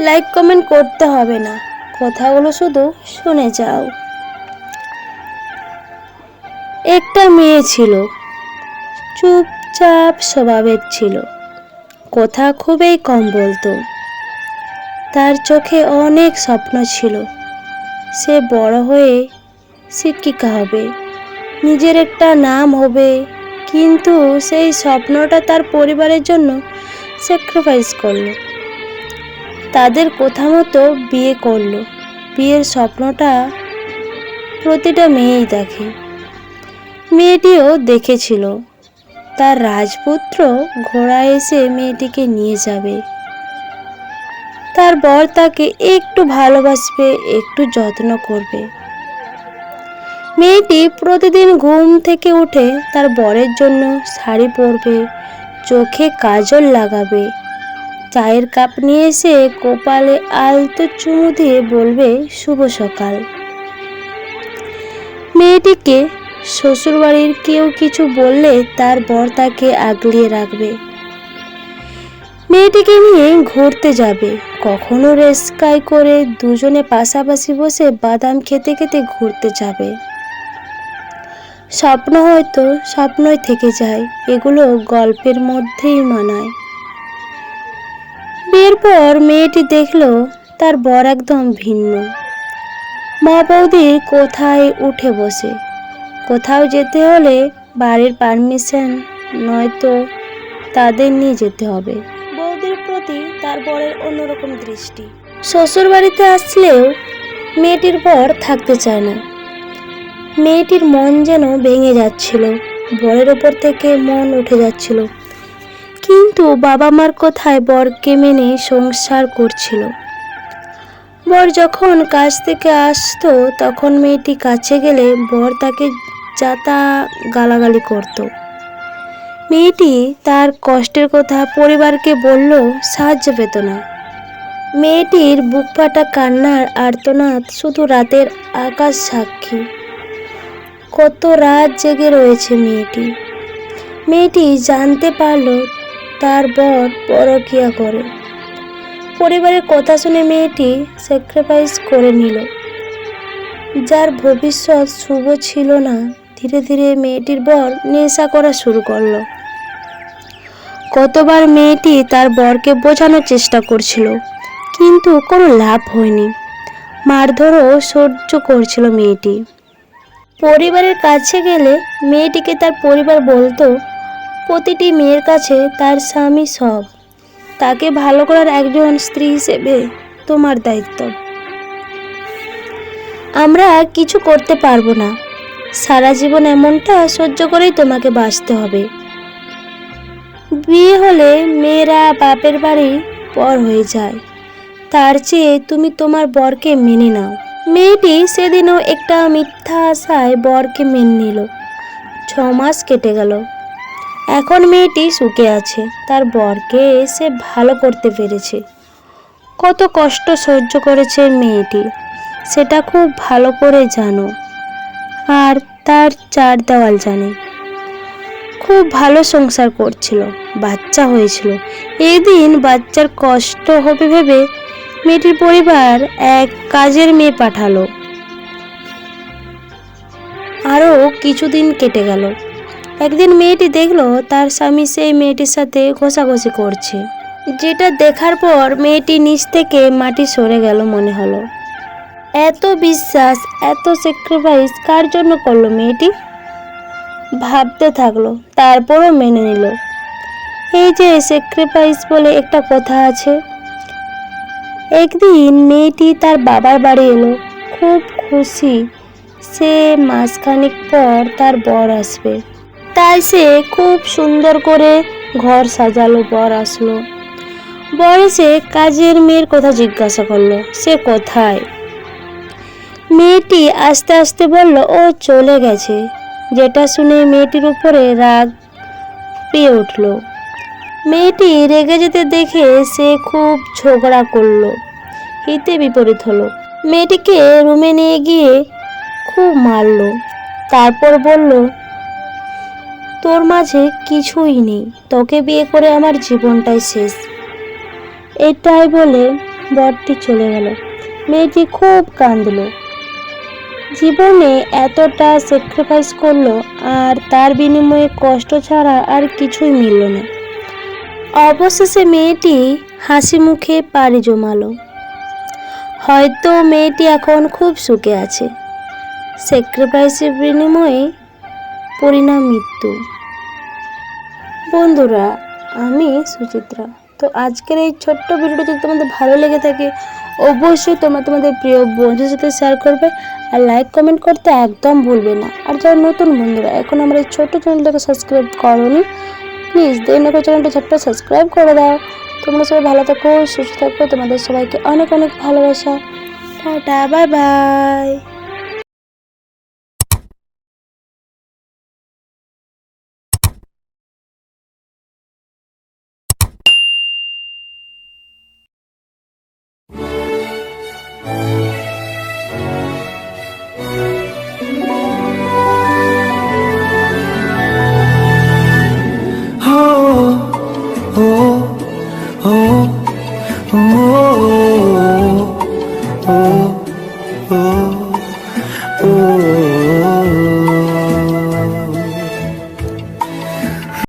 Like comment করতে হবে না। কথাগুলো শুধু শুনে যাও। একটা মেয়ে ছিল। চুপচাপ স্বভাবের ছিল। কথা খুবই কম বলতো। তার চোখে অনেক স্বপ্ন ছিল। সে বড় হয়ে শিক্ষিকা হবে। নিজের একটা নাম হবে কিন্তু সেই স্বপ্নটা তার পরিবারের জন্য স্যাক্রিফাইস করল। তাদের কথা মতো বিয়ে করল। বিয়ের স্বপ্নটা প্রতিটা মেয়েই দেখে। মেয়েটিও দেখেছিল। তার রাজপুত্র ঘোড়া এসে মেয়েটিকে নিয়ে যাবে। তার বর তাকে একটু ভালোবাসবে, একটু যত্ন করবে। মেয়েটি প্রতিদিন ঘুম থেকে উঠে তার বরের জন্য শাড়ি পরবে, চোখে কাজল লাগাবে। চায়ের কাপ নিয়ে এসে কপালে আলতো চুমু দিয়ে বলবে, শুভ সকাল। মেয়েটিকে শ্বশুরবাড়ির কেউ কিছু বললে তার বর তাকে আগলিয়ে রাখবে। মেয়েটিকে নিয়ে ঘুরতে যাবে। কখনো রেস্কাই করে দুজনে পাশাপাশি বসে বাদাম খেতে খেতে ঘুরতে যাবে। স্বপ্ন হয়তো স্বপ্নই থেকে যায়, এগুলো গল্পের মধ্যেই মানায়। বিয়ের পর মেয়েটি দেখল তার বর একদম ভিন্ন। মা বৌদি কোথায় উঠে বসে? কোথাও যেতে হলে বাড়ির পারমিশন নয়তো তাদের নিয়ে যেতে হবে। বৌদির প্রতি তার বরের অন্যরকম দৃষ্টি। শ্বশুর বাড়িতে আসলেও মেয়েটির বর থাকতে চায় না। মেয়েটির মন যেন ভেঙে যাচ্ছিল। বরের ওপর থেকে মন উঠে যাচ্ছিল। কিন্তু বাবা মার কথায় বরকে মেনে সংসার করছিল। বর যখন কাজ থেকে আসতো, তখন মেয়েটি কাছে গেলে বর তাকে যাতা গালাগালি করত। মেয়েটি তার কষ্টের কথা পরিবারকে বলল, সাহায্য পেত না। মেয়েটির বুক ফাটা কান্নার আর্তনাদ শুধু রাতের আকাশ সাক্ষী। কত রাত জেগে রয়েছে মেয়েটি। মেয়েটি জানতে পারল তার বর পরকিয়া করে। পরিবারের কথা শুনে মেয়েটি স্যাক্রিফাইস করে নিল। যার ভবিষ্যৎ শুভ ছিল না, ধীরে ধীরে মেয়েটির বর নেশা করা শুরু করল। কতবার মেয়েটি তার বরকে বোঝানোর চেষ্টা করছিল, কিন্তু কোনো লাভ হয়নি। মারধরও সহ্য করছিল মেয়েটি। পরিবারের কাছে গেলে মেয়েটিকে তার পরিবার বলতো, প্রতিটি মেয়ের কাছে তার স্বামী সব। তাকে ভালো করার একজন স্ত্রী হিসেবে তোমার দায়িত্ব। আমরা কিছু করতে পারব না। সারা জীবন এমনটা সহ্য করেই তোমাকে বাঁচতে হবে। বিয়ে হলে মেয়েরা বাপের বাড়ি পর হয়ে যায়। তার চেয়ে তুমি তোমার বরকে মেনে নাও। মেয়েটি সেদিনও একটা মিথ্যা আশায় বরকে মেনে নিল। ছ মাস কেটে গেল। এখন মেয়েটি সুখে আছে। তার বরকে সে ভালো করতে পেরেছে। কত কষ্ট সহ্য করেছে মেয়েটি, সেটা খুব ভালো করে জানো। আর তার চার দেওয়াল জানে। খুব ভালো সংসার করছিল, বাচ্চা হয়েছিল। এই দিন বাচ্চার কষ্ট হবে ভেবে মেয়েটির পরিবার এক কাজের মেয়ে পাঠালো। আরও কিছুদিন কেটে গেল। একদিন মেয়েটি দেখল তার স্বামী সেই মেয়েটির সাথে ঘষাঘষি করছে। যেটা দেখার পর মেয়েটি নিচ থেকে মাটি সরে গেল মনে হলো। এত বিশ্বাস, এত স্যাক্রিফাইস কার জন্য করল মেয়েটি? ভাবতে থাকল, তারপরও মেনে নিল। এই যে স্যাক্রিফাইস বলে একটা কথা আছে একদিন মেয়েটি তার বাবার বাড়ি এলো। খুব খুশি। সে মাসখানেক পর তার বর আসবে। তাই সে খুব সুন্দর করে ঘর সাজালো বর আসলো। বর এসে কাজের মেয়ের কথা জিজ্ঞাসা করল, সে কোথায়? মেয়েটি আস্তে আস্তে বলল, ও চলে গেছে। যেটা শুনে মেয়েটির উপরে রাগ পেয়ে উঠল। মেয়েটি রেগে যেতে দেখে সে খুব ঝগড়া করল। হিতে বিপরীত হলো। মেয়েটিকে রুমে নিয়ে গিয়ে খুব মারল। তারপর বলল, তোর মাঝে কিছুই নেই। তোকে বিয়ে করে আমার জীবনটাই শেষ। এটাই বলে বরটি চলে গেল। মেয়েটি খুব কাঁদল। জীবনে এতটা স্যাক্রিফাইস করল আর তার বিনিময়ে কষ্ট ছাড়া আর কিছুই মিলল না। অবশেষে মেয়েটি হাসি মুখে পাড়ি জমালো। হয়তো মেয়েটি এখন খুব সুখে আছে। স্যাক্রিফাইসের বিনিময়ে পরিণাম মৃত্যু। বন্ধুরা, আমি সুচিত্রা। তো আজকের এই ছোট্ট ভিডিওটা যদি তোমাদের ভালো লেগে থাকে, অবশ্যই তোমরা তোমাদের প্রিয় বন্ধুদের সাথে শেয়ার করবে আর লাইক কমেন্ট করতে একদম ভুলবে না। আর যারা নতুন বন্ধুরা, এখন আমার এই ছোট্ট চ্যানেলটাকে সাবস্ক্রাইব করোনি প্লিজ দেরি না করে চ্যানেলটা ছোট্ট সাবস্ক্রাইব করে দাও। তোমরা সবাই ভালো থাকো, সুস্থ থাকো, তোমাদের সবাইকে অনেক অনেক ভালোবাসা। Tata, bye bye. हो Oh. oh, oh.